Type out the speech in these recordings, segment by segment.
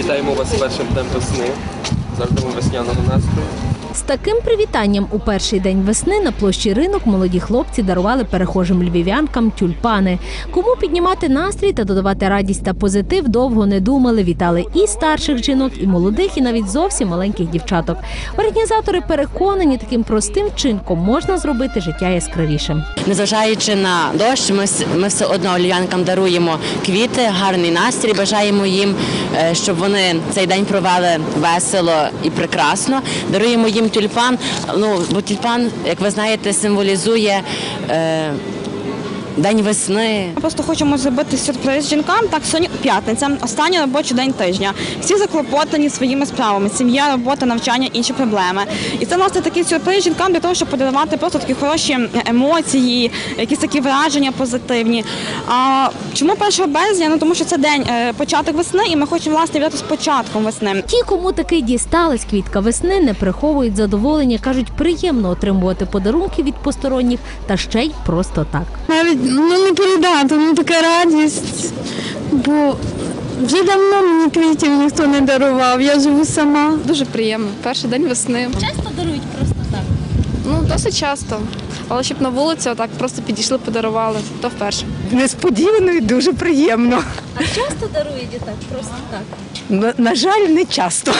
Вітаємо вас з першим днем весни. Завжди весняного настрою. З таким привітанням у перший день весни на площі ринок молоді хлопці дарували перехожим львів'янкам тюльпани. Кому піднімати настрій та додавати радість та позитив довго не думали. Вітали і старших жінок, і молодих, і навіть зовсім маленьких дівчаток. Організатори переконані, таким простим вчинком можна зробити життя яскравішим. Незважаючи на дощ, ми, ми все одно львів'янкам даруємо квіти, гарний настрій. Бажаємо їм, е, щоб вони цей день провели весело і прекрасно. Даруємо їм тюльпан. Ну, бо тюльпан, як ви знаєте, символізує. Е, День весни, Ми просто хочемо зробити сюрприз жінкам. Так, сьогодні п'ятниця, останній робочий день тижня. Всі заклопотані своїми справами: сім'я, робота, навчання, інші проблеми. І це власне такий сюрприз жінкам для того, щоб подарувати просто такі хороші емоції, якісь такі враження позитивні. А чому 1 березня? Ну тому що це день е, початок весни, і ми хочемо власне вітати з початком весни. Ті, кому таки дісталась квітка весни, не приховують задоволення. кажуть, приємно отримувати подарунки від посторонніх та ще й просто так. Навіть ну не передати, ну така радість. Бо вже давно мені квітів ніхто не дарував. Я живу сама. Дуже приємно. Перший день весни. Часто дарують просто так. Ну, досить часто. Але щоб на вулицю так просто підійшли, подарували, то вперше. Несподівано і дуже приємно. А часто дарують так, просто так. На, на жаль, не часто.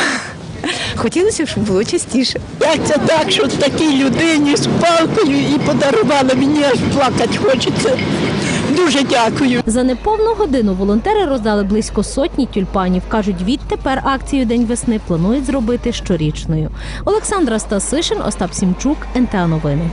Хотілося, щоб було частіше. Як це так, що такій людині з палкою і подарувала мені аж плакати хочеться. Дуже дякую. За неповну годину волонтери роздали близько сотні тюльпанів. кажуть, відтепер акцію День весни планують зробити щорічною. Олександра Стасишин, Остап Сімчук, НТА Новини.